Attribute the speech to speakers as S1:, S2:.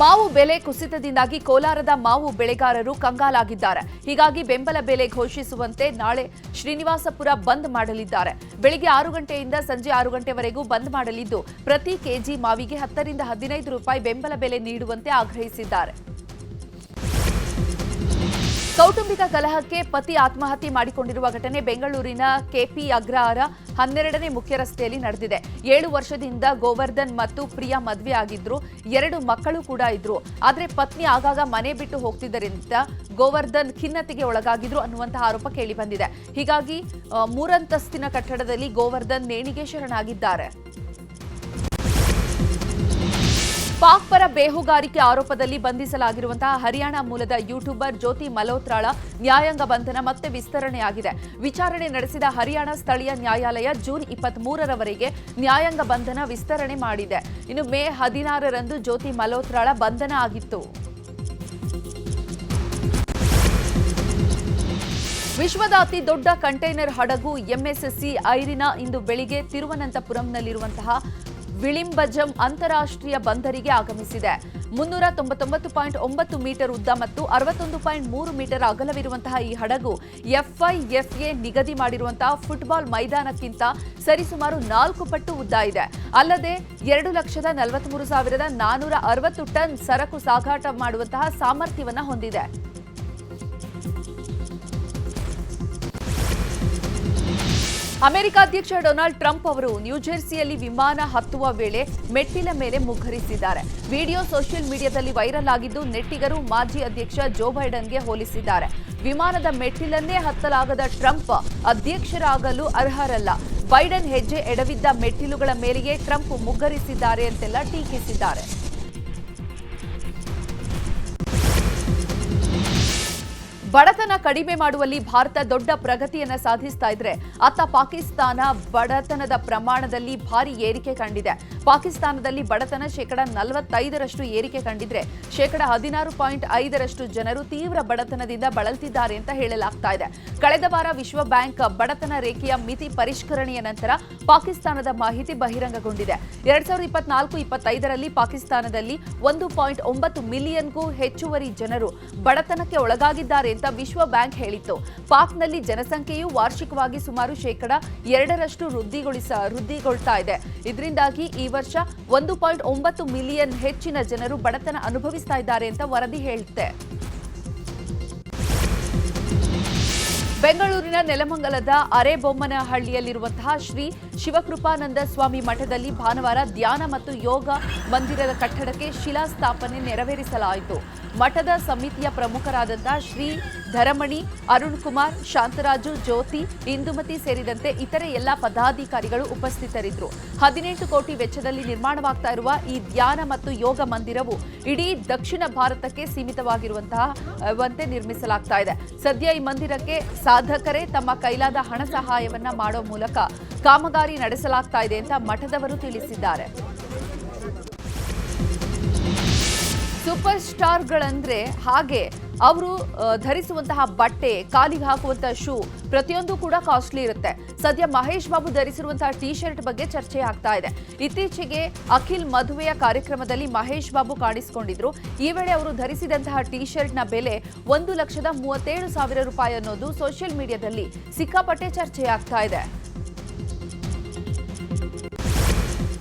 S1: ಮಾವು ಬೆಲೆ ಕುಸಿತದಿಂದಾಗಿ ಕೋಲಾರದ ಮಾವು ಬೆಳೆಗಾರರು ಕಂಗಾಲಾಗಿದ್ದಾರೆ. ಹೀಗಾಗಿ ಬೆಂಬಲ ಬೆಲೆ ಘೋಷಿಸುವಂತೆ ನಾಳೆ ಶ್ರೀನಿವಾಸಪುರ ಬಂದ್ ಮಾಡಲಿದ್ದಾರೆ. ಬೆಳಿಗ್ಗೆ ಆರು ಗಂಟೆಯಿಂದ ಸಂಜೆ ಆರು ಗಂಟೆವರೆಗೂ ಬಂದ್ ಮಾಡಲಿದ್ದು, ಪ್ರತಿ ಕೆಜಿ ಮಾವಿಗೆ ಹತ್ತರಿಂದ ಹದಿನೈದು ರೂಪಾಯಿ ಬೆಂಬಲ ಬೆಲೆ ನೀಡುವಂತೆ ಆಗ್ರಹಿಸಿದ್ದಾರೆ. ಕೌಟುಂಬಿಕ ಕಲಹಕ್ಕೆ ಪತಿ ಆತ್ಮಹತ್ಯೆ ಮಾಡಿಕೊಂಡಿರುವ ಘಟನೆ ಬೆಂಗಳೂರಿನ ಕೆಪಿ ಅಗ್ರಹಾರ ಹನ್ನೆರಡನೇ ಮುಖ್ಯ ರಸ್ತೆಯಲ್ಲಿ ನಡೆದಿದೆ. ಏಳು ವರ್ಷದಿಂದ ಗೋವರ್ಧನ್ ಮತ್ತು ಪ್ರಿಯಾ ಮದುವೆ ಆಗಿದ್ರು. ಎರಡು ಮಕ್ಕಳು ಕೂಡ ಇದ್ರು. ಆದರೆ ಪತ್ನಿ ಆಗಾಗ ಮನೆ ಬಿಟ್ಟು ಹೋಗ್ತಿದ್ದರಿಂದ ಗೋವರ್ಧನ್ ಖಿನ್ನತೆಗೆ ಒಳಗಾಗಿದ್ರು ಅನ್ನುವಂತಹ ಆರೋಪ ಕೇಳಿ ಬಂದಿದೆ. ಹೀಗಾಗಿ ಮೂರಂತಸ್ತಿನ ಕಟ್ಟಡದಲ್ಲಿ ಗೋವರ್ಧನ್ ನೇಣಿಗೆ ಶರಣಾಗಿದ್ದಾರೆ. ಪಾಕ್ ಪರ ಬೇಹುಗಾರಿಕೆ ಆರೋಪದಲ್ಲಿ ಬಂಧಿಸಲಾಗಿರುವಂತಹ ಹರಿಯಾಣ ಮೂಲದ ಯೂಟ್ಯೂಬರ್ ಜ್ಯೋತಿ ಮಲ್ಹೋತ್ರಾಳ ನ್ಯಾಯಾಂಗ ಬಂಧನ ಮತ್ತೆ ವಿಸ್ತರಣೆಯಾಗಿದೆ. ವಿಚಾರಣೆ ನಡೆಸಿದ ಹರಿಯಾಣ ಸ್ಥಳೀಯ ನ್ಯಾಯಾಲಯ ಜೂನ್ ಇಪ್ಪತ್ತ್ ಮೂರರವರೆಗೆ ನ್ಯಾಯಾಂಗ ಬಂಧನ ವಿಸ್ತರಣೆ ಮಾಡಿದೆ. ಇನ್ನು ಮೇ ಹದಿನಾರರಂದು ಜ್ಯೋತಿ ಮಲ್ಹೋತ್ರಾಳ ಬಂಧನ ಆಗಿತ್ತು. ವಿಶ್ವದ ಅತಿ ದೊಡ್ಡ ಕಂಟೈನರ್ ಹಡಗು ಎಂಎಸ್ಎಸ್ಸಿ ಐರಿನಾ ಇಂದು ಬೆಳಿಗ್ಗೆ ತಿರುವನಂತಪುರಂನಲ್ಲಿರುವಂತಹ ವಿಳಿಂಬಜಂ ಅಂತಾರಾಷ್ಟ್ರೀಯ ಬಂದರಿಗೆ ಆಗಮಿಸಿದೆ. ಮುನ್ನೂರ ತೊಂಬತ್ತೊಂಬತ್ತು ಪಾಯಿಂಟ್ ಒಂಬತ್ತು ಮೀಟರ್ ಉದ್ದ ಮತ್ತು ಅರವತ್ತೊಂದು ಪಾಯಿಂಟ್ ಮೂರು ಮೀಟರ್ ಅಗಲವಿರುವಂತಹ ಈ ಹಡಗು ಎಫ್ಐಎಫ್ಎ ನಿಗದಿ ಮಾಡಿರುವಂತಹ ಫುಟ್ಬಾಲ್ ಮೈದಾನಕ್ಕಿಂತ ಸರಿಸುಮಾರು ನಾಲ್ಕು ಪಟ್ಟು ಉದ್ದ ಇದೆ. ಅಲ್ಲದೆ ಎರಡು ಲಕ್ಷದ ನಲವತ್ಮೂರು ಸಾವಿರದ ನಾನೂರ ಅರವತ್ತು ಟನ್ ಸರಕು ಸಾಗಾಟ ಮಾಡುವಂತಹ ಸಾಮರ್ಥ್ಯವನ್ನು ಹೊಂದಿದೆ. ಅಮೆರಿಕ ಅಧ್ಯಕ್ಷ ಡೊನಾಲ್ಡ್ ಟ್ರಂಪ್ ಅವರು ನ್ಯೂಜೆರ್ಸಿಯಲ್ಲಿ ವಿಮಾನ ಹತ್ತುವ ವೇಳೆ ಮೆಟ್ಟಿಲ ಮೇಲೆ ಮುಗ್ಗರಿಸಿದ್ದಾರೆ ವಿಡಿಯೋ ಸೋಷಿಯಲ್ ಮೀಡಿಯಾದಲ್ಲಿ ವೈರಲ್ ಆಗಿದ್ದು ನೆಟ್ಟಿಗರು ಮಾಜಿ ಅಧ್ಯಕ್ಷ ಜೋ ಬೈಡನ್ಗೆ ಹೋಲಿಸಿದ್ದಾರೆ. ವಿಮಾನದ ಮೆಟ್ಟಿಲನ್ನೇ ಹತ್ತಲಾಗದ ಟ್ರಂಪ್ ಅಧ್ಯಕ್ಷರಾಗಲು ಅರ್ಹರಲ್ಲ. ಬೈಡನ್ ಹೆಜ್ಜೆ ಎಡವಿದ್ದ ಮೆಟ್ಟಿಲುಗಳ ಮೇಲೆಯೇ ಟ್ರಂಪ್ ಮುಗ್ಗರಿಸಿದ್ದಾರೆ ಅಂತೆಲ್ಲ ಟೀಕಿಸಿದ್ದಾರೆ. ಬಡತನ ಕಡಿಮೆ ಮಾಡುವಲ್ಲಿ ಭಾರತ ದೊಡ್ಡ ಪ್ರಗತಿಯನ್ನ ಸಾಧಿಸ್ತಾ ಇದ್ರೆ ಅತ್ತ ಪಾಕಿಸ್ತಾನ ಬಡತನದ ಪ್ರಮಾಣದಲ್ಲಿ ಭಾರಿ ಏರಿಕೆ ಕಂಡಿದೆ. ಪಾಕಿಸ್ತಾನದಲ್ಲಿ ಬಡತನ ಶೇಕಡ ನಲವತ್ತೈದರಷ್ಟು ಏರಿಕೆ ಕಂಡಿದ್ರೆ, ಶೇಕಡ ಹದಿನಾರು ಪಾಯಿಂಟ್ ಐದರಷ್ಟು ಜನರು ತೀವ್ರ ಬಡತನದಿಂದ ಬಳಲ್ತಿದ್ದಾರೆ ಅಂತ ಹೇಳಲಾಗ್ತಾ ಇದೆ. ಕಳೆದ ವಾರ ವಿಶ್ವ ಬ್ಯಾಂಕ್ ಬಡತನ ರೇಖೆಯ ಮಿತಿ ಪರಿಷ್ಕರಣೆಯ ನಂತರ ಪಾಕಿಸ್ತಾನದ ಮಾಹಿತಿ ಬಹಿರಂಗಗೊಂಡಿದೆ. ಎರಡ್ ಸಾವಿರದ ಇಪ್ಪತ್ನಾಲ್ಕು ಇಪ್ಪತ್ತೈದರಲ್ಲಿ ಪಾಕಿಸ್ತಾನದಲ್ಲಿ ಒಂದು ಪಾಯಿಂಟ್ ಒಂಬತ್ತು ಮಿಲಿಯನ್ಗೂ ಹೆಚ್ಚುವರಿ ಜನರು ಬಡತನಕ್ಕೆ ಒಳಗಾಗಿದ್ದಾರೆ ಅಂತ ವಿಶ್ವ ಬ್ಯಾಂಕ್ ಹೇಳಿತ್ತು. ಪಾಕ್ನಲ್ಲಿ ಜನಸಂಖ್ಯೆಯು ವಾರ್ಷಿಕವಾಗಿ ಸುಮಾರು ಶೇಕಡ ಎರಡರಷ್ಟು ವೃದ್ಧಿಗೊಳಿಸ, ವೃದ್ಧಿಗೊಳ್ತಾ ಇದೆ. ಇದರಿಂದಾಗಿ ಈ ವರ್ಷ ಒಂದು ಪಾಯಿಂಟ್ ಒಂಬತ್ತು ಮಿಲಿಯನ್ ಹೆಚ್ಚಿನ ಜನರು ಬಡತನ ಅನುಭವಿಸ್ತಾ ಇದ್ದಾರೆ ಅಂತ ವರದಿ ಹೇಳುತ್ತೆ. ಬೆಂಗಳೂರಿನ ನೆಲಮಂಗಲದ ಅರೆಬೊಮ್ಮನಹಳ್ಳಿಯಲ್ಲಿರುವಂತಹ ಶ್ರೀ ಶಿವಕೃಪಾನಂದ ಸ್ವಾಮಿ ಮಠದಲ್ಲಿ ಭಾನುವಾರ ಧ್ಯಾನ ಮತ್ತು ಯೋಗ ಮಂದಿರದ ಕಟ್ಟಡಕ್ಕೆ ಶಿಲಾಸ್ಥಾಪನೆ ನೆರವೇರಿಸಲಾಯಿತು. ಮಠದ ಸಮಿತಿಯ ಪ್ರಮುಖರಾದಂತಹ ಶ್ರೀ ಧರಮಣಿ, ಅರುಣ್ ಕುಮಾರ್, ಶಾಂತರಾಜು, ಜ್ಯೋತಿ, ಇಂದುಮತಿ ಸೇರಿದಂತೆ ಇತರೆ ಎಲ್ಲ ಪದಾಧಿಕಾರಿಗಳು ಉಪಸ್ಥಿತರಿದ್ದರು. ಹದಿನೆಂಟು ಕೋಟಿ ವೆಚ್ಚದಲ್ಲಿ ನಿರ್ಮಾಣವಾಗ್ತಾ ಇರುವ ಈ ಧ್ಯಾನ ಮತ್ತು ಯೋಗ ಮಂದಿರವು ಇಡೀ ದಕ್ಷಿಣ ಭಾರತಕ್ಕೆ ಸೀಮಿತವಾಗಿರುವಂತಹ, ವಂತೆ ನಿರ್ಮಿಸಲಾಗ್ತಾ ಇದೆ. ಸದ್ಯ ಈ ಮಂದಿರಕ್ಕೆ ಸಾಧಕರೇ ತಮ್ಮ ಕೈಲಾದ ಹಣ ಸಹಾಯವನ್ನ ಮಾಡೋ ಮೂಲಕ ಕಾಮಗಾರಿ ನಡೆಸಲಾಗ್ತಾ ಇದೆ ಅಂತ ಮಠದವರು ತಿಳಿಸಿದ್ದಾರೆ. ಸೂಪರ್ ಸ್ಟಾರ್ಗಳಂದ್ರೆ ಹಾಗೆ ಅವರು ಧರಿಸುವಂತಹ ಬಟ್ಟೆ, ಕಾಲಿಗೆ ಹಾಕುವಂತಹ ಶೂ, ಪ್ರತಿಯೊಂದು ಕೂಡ ಕಾಸ್ಟ್ಲಿ ಇರುತ್ತೆ. ಸದ್ಯ ಮಹೇಶ್ ಬಾಬು ಧರಿಸಿರುವಂತಹ ಟಿ ಶರ್ಟ್ ಬಗ್ಗೆ ಚರ್ಚೆ ಆಗ್ತಾ ಇದೆ. ಇತ್ತೀಚೆಗೆ ಅಖಿಲ್ ಮದುವೆಯ ಕಾರ್ಯಕ್ರಮದಲ್ಲಿ ಮಹೇಶ್ ಬಾಬು ಕಾಣಿಸಿಕೊಂಡಿದ್ರು. ಈ ವೇಳೆ ಅವರು ಧರಿಸಿದಂತಹ ಟಿ ಶರ್ಟ್ನ ಬೆಲೆ ಒಂದು ಲಕ್ಷದ ಮೂವತ್ತೇಳು ಸಾವಿರ ರೂಪಾಯಿ ಅನ್ನೋದು ಸೋಷಿಯಲ್ ಮೀಡಿಯಾದಲ್ಲಿ ಸಿಕ್ಕಾಪಟ್ಟೆ ಚರ್ಚೆ ಆಗ್ತಾ ಇದೆ.